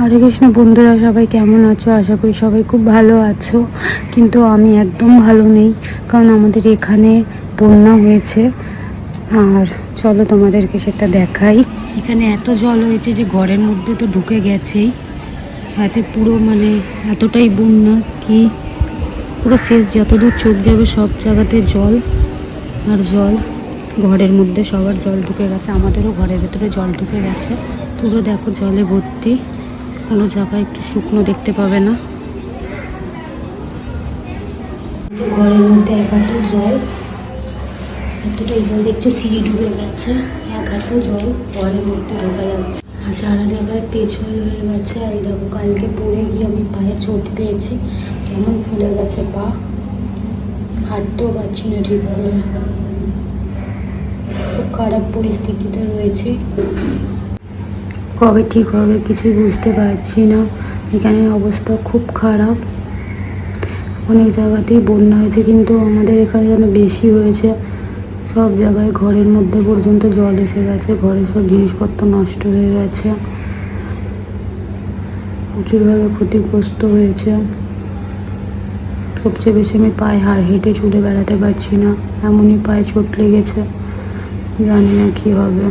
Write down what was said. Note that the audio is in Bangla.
হরে কৃষ্ণ, বন্ধুরা সবাই কেমন আছো? আশা করি সবাই খুব ভালো আছো। কিন্তু আমি একদম ভালো নেই, কারণ আমাদের এখানে বন্যা হয়েছে। আর চলো তোমাদেরকে সেটা দেখাই। এখানে এত জল হয়েছে যে ঘরের মধ্যে তো ঢুকে গেছেই। হাতে পুরো মানে এতটাই বন্যা কি? পুরো শেষ, যতদূর চোখ যাবে সব জায়গাতে জল আর জল। ঘরের মধ্যে সবার জল ঢুকে গেছে, আমাদেরও ঘরের ভেতরে জল ঢুকে গেছে। পুরো দেখো জলে ভর্তি। কোনো জায়গায় একটু শুকনো দেখতে পাবে না। ঘরের মধ্যে এক হাঁটু জল এতটাই জল দেখছ সিঁড়ি ডুবে গেছে, এক হাঁটু জল ঘরের মধ্যে ঢোকা যাচ্ছে। আর সারা জায়গায় পেছল হয়ে গেছে, আর এই দেখো কালকে পড়ে গিয়ে আমি পায়ে চোট পেয়েছি, কেমন ফুলে গেছে পা। হাঁটতেও পারছি না ঠিক করে। খুব খারাপ পরিস্থিতিতে রয়েছে। কবে ঠিক হবে কিছুই বুঝতে পারছি না। এখানে অবস্থা খুব খারাপ। অনেক জায়গাতেই বন্যা হয়েছে, কিন্তু আমাদের এখানে যেন বেশি হয়েছে। সব জায়গায় ঘরের মধ্যে পর্যন্ত জল এসে গেছে ঘরের সব জিনিসপত্র নষ্ট হয়ে গেছে। প্রচুরভাবে ক্ষতিগ্রস্ত হয়েছে। সবচেয়ে বেশি আমি পায়ে হাড় হেঁটে চলে বেড়াতে পারছি না, এমনই পায়ে চোট লেগেছে। জানি না কী হবে।